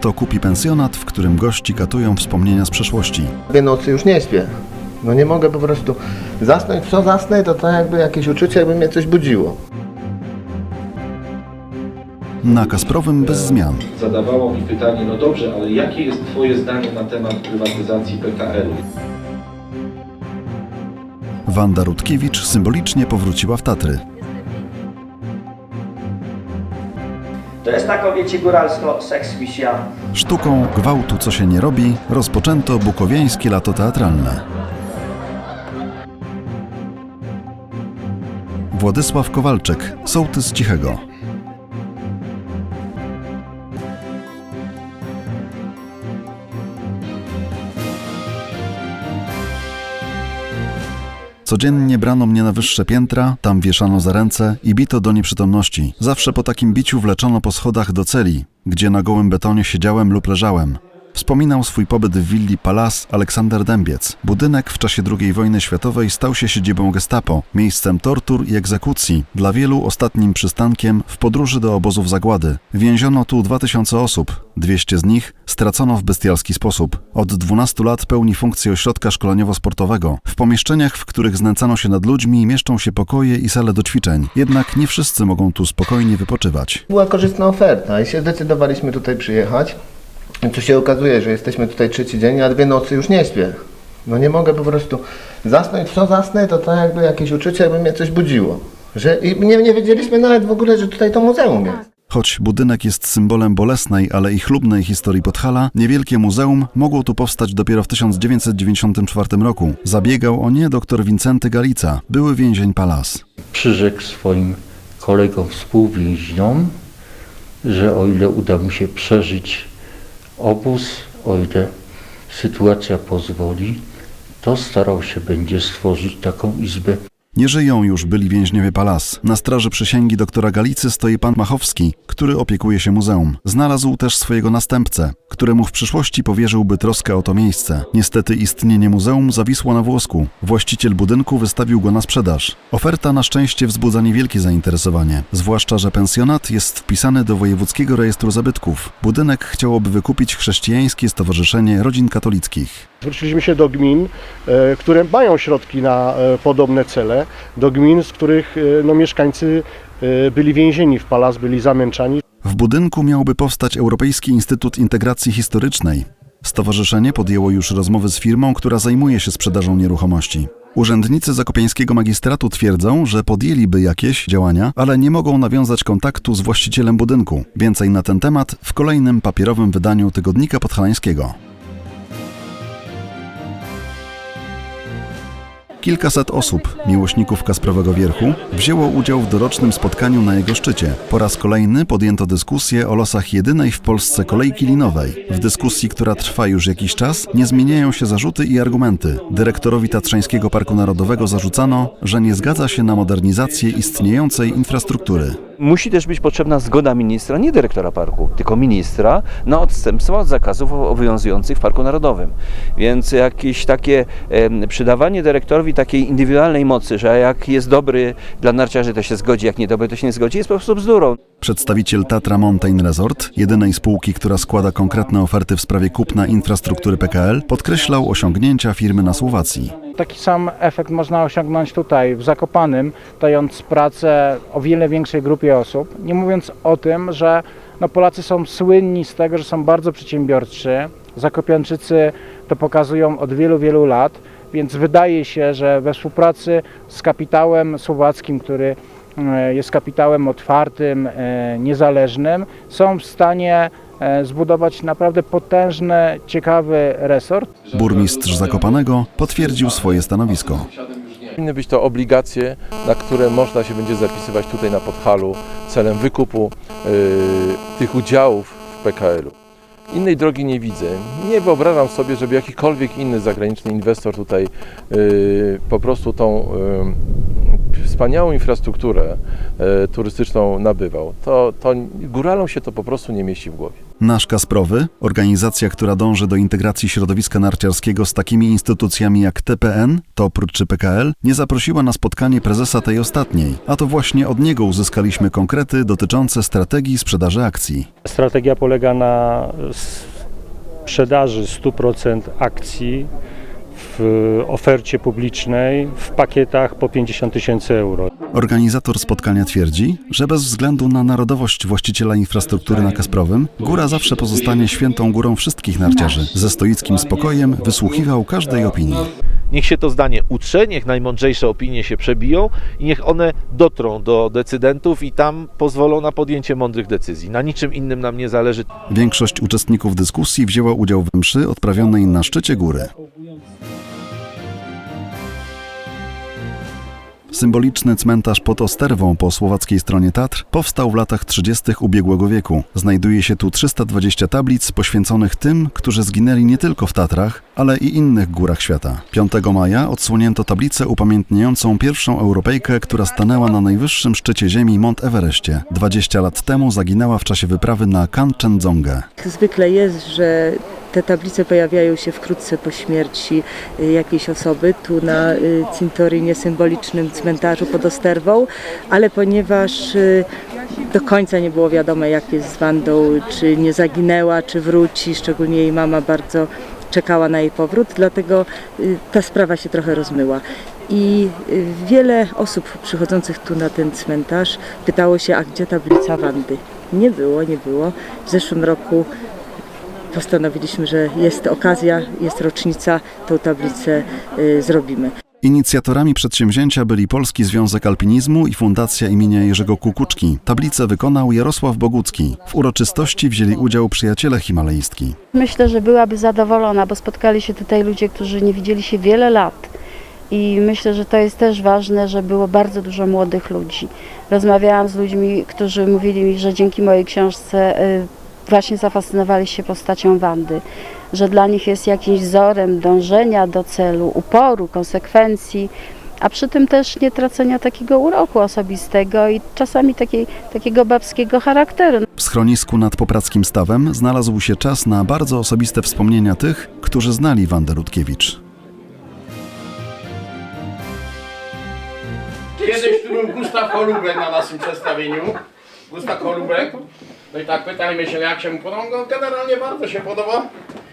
kto kupi pensjonat, w którym gości katują wspomnienia z przeszłości. Dwie nocy już nie śpię. No nie mogę po prostu zasnąć. Co zasnę, to tak jakby jakieś uczucie, jakby mnie coś budziło. Na Kasprowym bez zmian. zadawało mi pytanie, no dobrze, ale jakie jest Twoje zdanie na temat prywatyzacji PKL-u? Wanda Rutkiewicz symbolicznie powróciła w Tatry. To jest tako, wiecie, góralsko, seks, misja. Sztuką gwałtu co się nie robi rozpoczęto bukowiańskie lato teatralne. Władysław Kowalczyk, sołtys Cichego. Codziennie brano mnie na wyższe piętra, tam wieszano za ręce i bito do nieprzytomności. Zawsze po takim biciu wleczono po schodach do celi, gdzie na gołym betonie siedziałem lub leżałem. Wspominał swój pobyt w willi Palas Aleksander Dębiec. Budynek w czasie II wojny światowej stał się siedzibą gestapo, miejscem tortur i egzekucji, dla wielu ostatnim przystankiem w podróży do obozów zagłady. Więziono tu 2000 osób, 200 z nich stracono w bestialski sposób. Od 12 lat pełni funkcję ośrodka szkoleniowo-sportowego. W pomieszczeniach, w których znęcano się nad ludźmi, mieszczą się pokoje i sale do ćwiczeń. Jednak nie wszyscy mogą tu spokojnie wypoczywać. Była korzystna oferta i się zdecydowaliśmy tutaj przyjechać. I tu się okazuje, że jesteśmy tutaj trzeci dzień, a dwie nocy już nie śpię. No nie mogę po prostu zasnąć. Co zasnę, to tak jakby jakieś uczucie, jakby mnie coś budziło. Że, I nie, nie wiedzieliśmy nawet w ogóle, że tutaj to muzeum jest. Choć budynek jest symbolem bolesnej, ale i chlubnej historii Podhala, niewielkie muzeum mogło tu powstać dopiero w 1994 roku. Zabiegał o nie dr Wincenty Galica, były więzień Palas. przyrzekł swoim kolegom współwięźniom, że o ile uda mu się przeżyć obóz, o ile sytuacja pozwoli, to starał się będzie stworzyć taką izbę Nie żyją już byli więźniowie Palas. Na straży przysięgi doktora Galicy stoi pan Machowski, który opiekuje się muzeum. Znalazł też swojego następcę, któremu w przyszłości powierzyłby troskę o to miejsce. Niestety istnienie muzeum zawisło na włosku. Właściciel budynku wystawił go na sprzedaż. Oferta na szczęście wzbudza niewielkie zainteresowanie, zwłaszcza, że pensjonat jest wpisany do Wojewódzkiego Rejestru Zabytków. Budynek chciałoby wykupić Chrześcijańskie Stowarzyszenie Rodzin Katolickich. Zwróciliśmy się do gmin, e, które mają środki na e, podobne cele, do gmin, z których e, no, mieszkańcy e, byli więzieni w palas, byli zamęczani. W budynku miałby powstać Europejski Instytut Integracji Historycznej. Stowarzyszenie podjęło już rozmowy z firmą, która zajmuje się sprzedażą nieruchomości. Urzędnicy zakopiańskiego magistratu twierdzą, że podjęliby jakieś działania, ale nie mogą nawiązać kontaktu z właścicielem budynku. Więcej na ten temat w kolejnym papierowym wydaniu Tygodnika Podhalańskiego. Kilkaset osób, miłośników Kasprowego Wierchu, wzięło udział w dorocznym spotkaniu na jego szczycie. Po raz kolejny podjęto dyskusję o losach jedynej w Polsce kolejki linowej. W dyskusji, która trwa już jakiś czas, nie zmieniają się zarzuty i argumenty. Dyrektorowi Tatrzańskiego Parku Narodowego zarzucano, że nie zgadza się na modernizację istniejącej infrastruktury. Musi też być potrzebna zgoda ministra, nie dyrektora parku, tylko ministra na odstępstwo od zakazów obowiązujących w Parku Narodowym. Więc jakieś takie przydawanie dyrektorowi takiej indywidualnej mocy, że jak jest dobry dla narciarzy to się zgodzi, jak niedobry to się nie zgodzi, jest po prostu bzdurą. Przedstawiciel Tatra Mountain Resort, jedynej spółki, która składa konkretne oferty w sprawie kupna infrastruktury PKL, podkreślał osiągnięcia firmy na Słowacji. Taki sam efekt można osiągnąć tutaj, w Zakopanym, dając pracę o wiele większej grupie osób. Nie mówiąc o tym, że no, Polacy są słynni z tego, że są bardzo przedsiębiorczy. Zakopianczycy to pokazują od wielu, wielu lat, więc wydaje się, że we współpracy z kapitałem słowackim, który e, jest kapitałem otwartym, e, niezależnym, są w stanie e, zbudować naprawdę potężny, ciekawy resort. Burmistrz Zakopanego potwierdził swoje stanowisko. Powinny być to obligacje, na które można się będzie zapisywać tutaj na Podhalu celem wykupu y, tych udziałów w PKL-u. Innej drogi nie widzę. Nie wyobrażam sobie, żeby jakikolwiek inny zagraniczny inwestor tutaj y, po prostu tą y, wspaniałą infrastrukturę e, turystyczną nabywał, to, to góralom się to po prostu nie mieści w głowie. Nasz Kasprowy, organizacja, która dąży do integracji środowiska narciarskiego z takimi instytucjami jak TPN, TOPR czy PKL, nie zaprosiła na spotkanie prezesa tej ostatniej, a to właśnie od niego uzyskaliśmy konkrety dotyczące strategii sprzedaży akcji. Strategia polega na sprzedaży 100% akcji w ofercie publicznej w pakietach po 50 tysięcy euro. Organizator spotkania twierdzi, że bez względu na narodowość właściciela infrastruktury na Kasprowym, góra zawsze pozostanie świętą górą wszystkich narciarzy. Ze stoickim spokojem wysłuchiwał każdej opinii. Niech się to zdanie utrze, niech najmądrzejsze opinie się przebiją i niech one dotrą do decydentów i tam pozwolą na podjęcie mądrych decyzji. Na niczym innym nam nie zależy. Większość uczestników dyskusji wzięła udział w mszy odprawionej na szczycie góry. Symboliczny cmentarz pod Osterwą po słowackiej stronie Tatr powstał w latach 30. ubiegłego wieku. Znajduje się tu 320 tablic poświęconych tym, którzy zginęli nie tylko w Tatrach, ale i innych górach świata. 5 maja odsłonięto tablicę upamiętniającą pierwszą Europejkę, która stanęła na najwyższym szczycie ziemi Mont Everestie. 20 lat temu zaginęła w czasie wyprawy na Kanchenjunga. Zwykle jest, że te tablice pojawiają się wkrótce po śmierci y, jakiejś osoby, tu na y, cintorynie symbolicznym cmentarzu pod Osterwą, ale ponieważ y, do końca nie było wiadomo jak jest z Wandą, czy nie zaginęła, czy wróci, szczególnie jej mama bardzo czekała na jej powrót, dlatego ta sprawa się trochę rozmyła. I wiele osób przychodzących tu na ten cmentarz pytało się, a gdzie tablica Wandy? Nie było, nie było. W zeszłym roku postanowiliśmy, że jest okazja, jest rocznica, tą tablicę y, zrobimy. Inicjatorami przedsięwzięcia byli Polski Związek Alpinizmu i Fundacja imienia Jerzego Kukuczki. Tablicę wykonał Jarosław Bogucki. W uroczystości wzięli udział przyjaciele himalaistki. Myślę, że byłaby zadowolona, bo spotkali się tutaj ludzie, którzy nie widzieli się wiele lat. I myślę, że to jest też ważne, że było bardzo dużo młodych ludzi. Rozmawiałam z ludźmi, którzy mówili mi, że dzięki mojej książce y, właśnie zafascynowali się postacią Wandy, że dla nich jest jakimś wzorem dążenia do celu, uporu, konsekwencji, a przy tym też nie tracenia takiego uroku osobistego i czasami takiej, takiego babskiego charakteru. W schronisku nad Poprackim Stawem znalazł się czas na bardzo osobiste wspomnienia tych, którzy znali Wandę Rutkiewicz. Kiedyś tu był Gustaw Holubek na naszym przedstawieniu. Gustaw Holubek. No i tak pytajmy się jak się mu podoba. No, generalnie bardzo się podoba.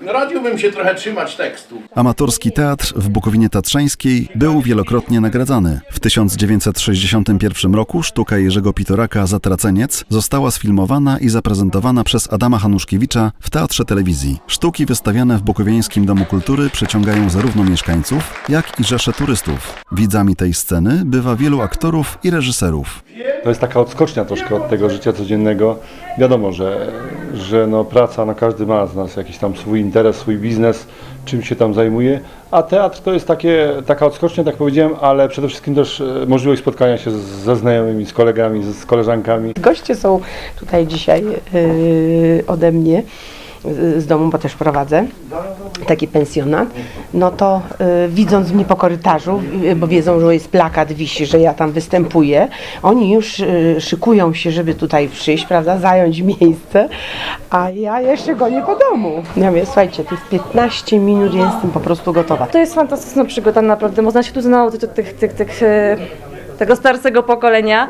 No, radziłbym się trochę trzymać tekstu. Amatorski teatr w Bukowinie Tatrzańskiej był wielokrotnie nagradzany. W 1961 roku sztuka Jerzego Pitoraka Zatraceniec została sfilmowana i zaprezentowana przez Adama Hanuszkiewicza w Teatrze Telewizji. Sztuki wystawiane w Bukowiańskim Domu Kultury przyciągają zarówno mieszkańców, jak i rzesze turystów. Widzami tej sceny bywa wielu aktorów i reżyserów. To jest taka odskocznia troszkę od tego życia codziennego. Wiadomo, że, że no praca, no każdy ma z nas jakiś tam swój interes, swój biznes, czym się tam zajmuje, a teatr to jest takie, taka odskocznia, tak powiedziałem, ale przede wszystkim też e, możliwość spotkania się z, ze znajomymi, z kolegami, z, z koleżankami. Goście są tutaj dzisiaj y, ode mnie z domu, bo też prowadzę taki pensjonat, no to y, widząc mnie po korytarzu, y, bo wiedzą, że jest plakat, wisi, że ja tam występuję, oni już y, szykują się, żeby tutaj przyjść, prawda, zająć miejsce, a ja jeszcze gonię po domu. Ja mówię, słuchajcie, to jest 15 minut, jestem po prostu gotowa. To jest fantastyczna przygoda, naprawdę. Można się tu znaleźć tych, tych, tych, tych, e, tego starszego pokolenia.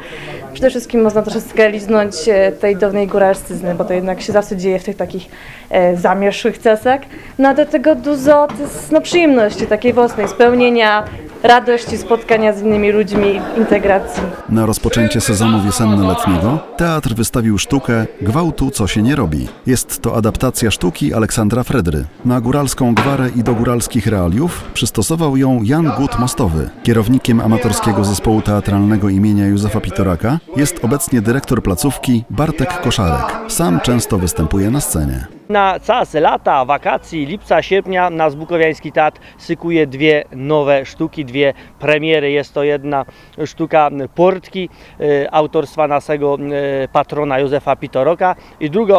Przede wszystkim można troszeczkę liznąć e, tej dawnej góralszczyzny, bo to jednak się zawsze dzieje w tych takich e, zamierzchłych czasach. No a do tego dużo no, przyjemności takiej własnej, spełnienia, radości, spotkania z innymi ludźmi, integracji. Na rozpoczęcie sezonu wiosenno-letniego teatr wystawił sztukę Gwałtu co się nie robi. Jest to adaptacja sztuki Aleksandra Fredry. Na góralską gwarę i do góralskich realiów przystosował ją Jan Gut Mostowy. Kierownikiem amatorskiego zespołu teatralnego imienia Józefa Pitoraka jest obecnie dyrektor placówki Bartek Koszarek. Sam często występuje na scenie. Na czas lata, wakacji, lipca, sierpnia nasz Bukowiański Teatr szykuje dwie nowe sztuki, dwie premiery. Jest to jedna sztuka Portki e, autorstwa naszego e, patrona Józefa Pitoroka i druga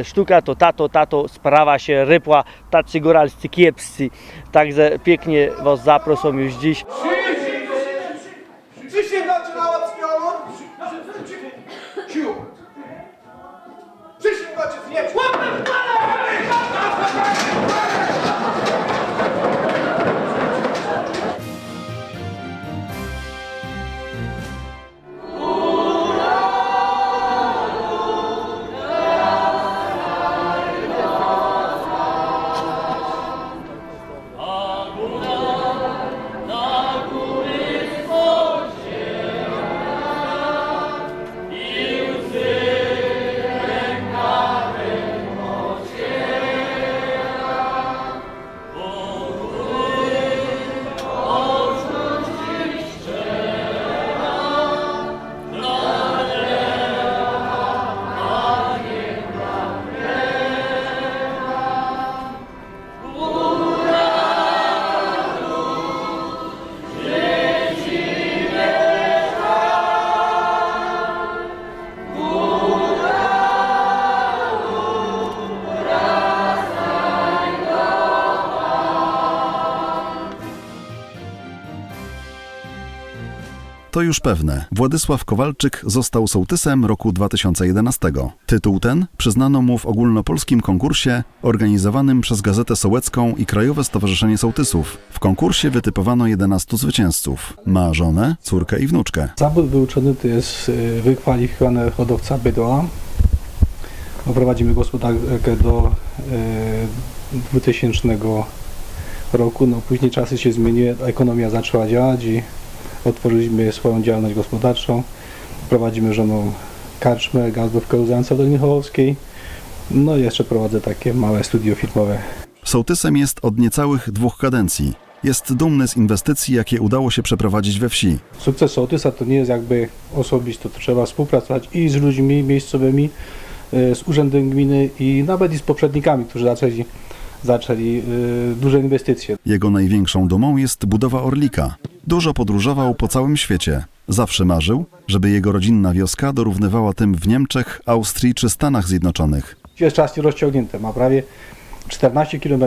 e, sztuka to Tato, Tato, sprawa się rypła, tacy góralscy kiepscy. Także pięknie Was zaproszą już dziś. To już pewne. Władysław Kowalczyk został sołtysem roku 2011. Tytuł ten przyznano mu w ogólnopolskim konkursie organizowanym przez Gazetę Sołecką i Krajowe Stowarzyszenie Sołtysów. W konkursie wytypowano 11 zwycięzców. Ma żonę, córkę i wnuczkę. Zawód wyuczony to jest y, wykwalifikowany hodowca bydła. Prowadzimy gospodarkę do y, 2000 roku. No, później czasy się zmieniły, ekonomia zaczęła działać i otworzyliśmy swoją działalność gospodarczą. Prowadzimy żoną karczmę, w Dolinie Hołowskiej. No i jeszcze prowadzę takie małe studio filmowe. Sołtysem jest od niecałych dwóch kadencji. Jest dumny z inwestycji, jakie udało się przeprowadzić we wsi. Sukces sołtysa to nie jest jakby osobisty, to trzeba współpracować i z ludźmi miejscowymi, y, z urzędem gminy i nawet i z poprzednikami, którzy zaczęli, zaczęli y, duże inwestycje. Jego największą dumą jest budowa Orlika. Dużo podróżował po całym świecie. Zawsze marzył, żeby jego rodzinna wioska dorównywała tym w Niemczech, Austrii czy Stanach Zjednoczonych. Jest czas rozciągnięte, ma prawie 14 km,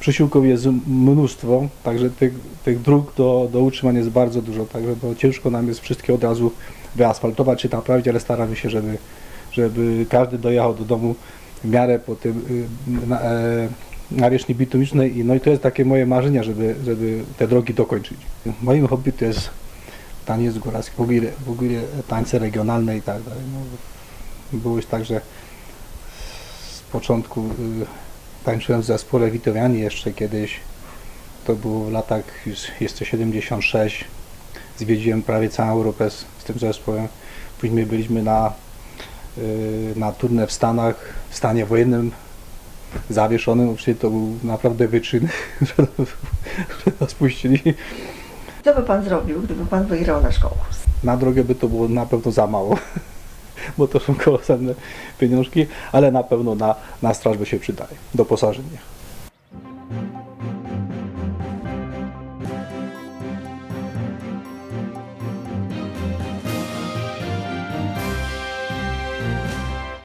przysiłków jest mnóstwo, także tych, tych dróg do, do utrzymania jest bardzo dużo, także no, ciężko nam jest wszystkie od razu wyasfaltować czy naprawić, ale staramy się, żeby, żeby każdy dojechał do domu miarę po tym y, na, e, nawierzchni bitumicznej i no i to jest takie moje marzenia, żeby, żeby te drogi dokończyć. Moim hobby to jest taniec góralski, w ogóle, w ogóle tańce regionalne i tak dalej. No, było już tak, że z początku y, tańczyłem w zespole Witowianie jeszcze kiedyś. To było w latach, to 76. Zwiedziłem prawie całą Europę z, z tym zespołem. Później byliśmy na, na turnę w Stanach, w stanie wojennym zawieszonym. Oczywiście to był naprawdę wyczyn, że, że nas puścili. Co by pan zrobił, gdyby pan wygrał nasz konkurs? Na drogę by to było na pewno za mało, bo to są kolosalne pieniążki, ale na pewno na, na straż by się przydaje, doposażenie.